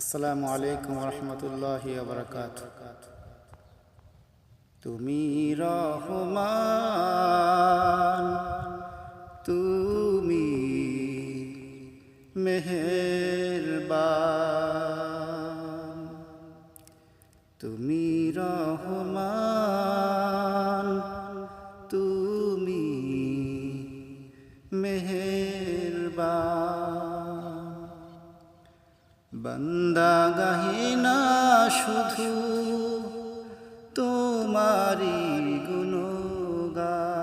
আসসালামু আলাইকুম রহমতুল্লাহ বরকাত তুমি রহমান। বন্দা গাহিনা শুধু তোমারি গুণগান।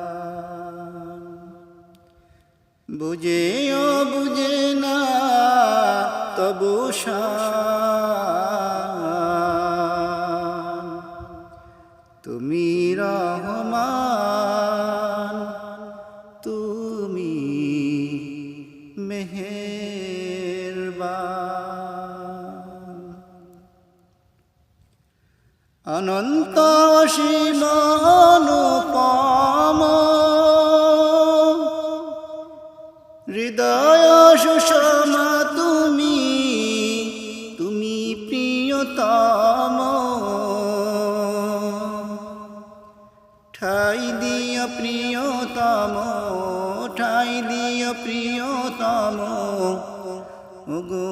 ও বুঝে না তবু শান অনন্ত সীমানুপম হৃদয় সুষমা তুমি তুমি প্রিয়তম। ঠাই দিয় প্রিয়তম ঠাই দিয় প্রিয়তম। ওগো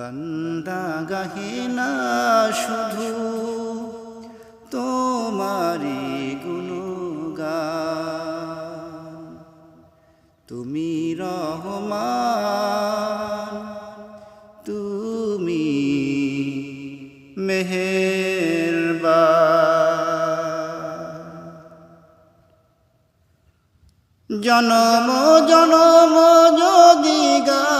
বন্দা গাহে না শুধু তোমারি গুণগান। তুমি রহমান তুমি মেহেরবান। জনম জনম যদি গাহি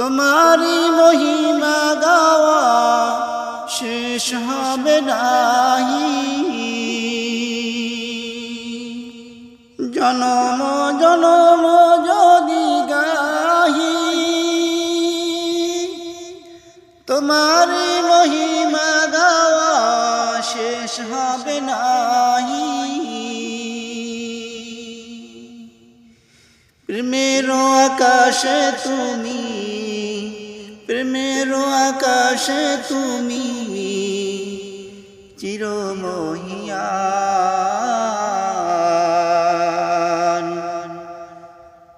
তোমারি মহিমা গাওয়া শেষ হবে নাহি। জনম জনম যদি গাহি তোমারি মহিমা গাওয়া শেষ হবে নাহি। প্রেমের আকাশে তুমি প্রেমের আকাশে তুমি চিরমহিয়ান।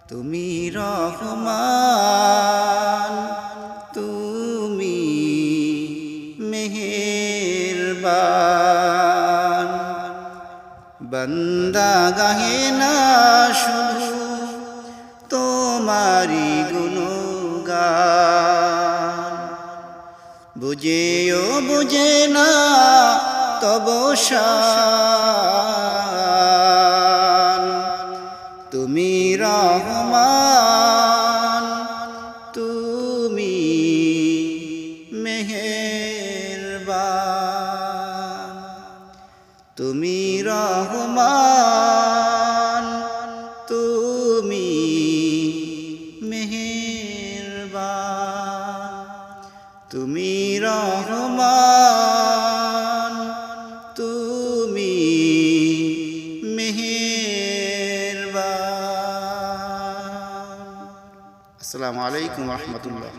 তুমি রহমান তুমি মেহেরবান। বন্দা গাহে না শুধু তোমারি গুণগান। বুঝেও বুঝে না তব তুমি রহমান তুমি মেহেরবান। তুমি রহমান। তুমি রহমান তুমি মেহেরবান। আসসালামু আলাইকুম রহমতুল্লাহ।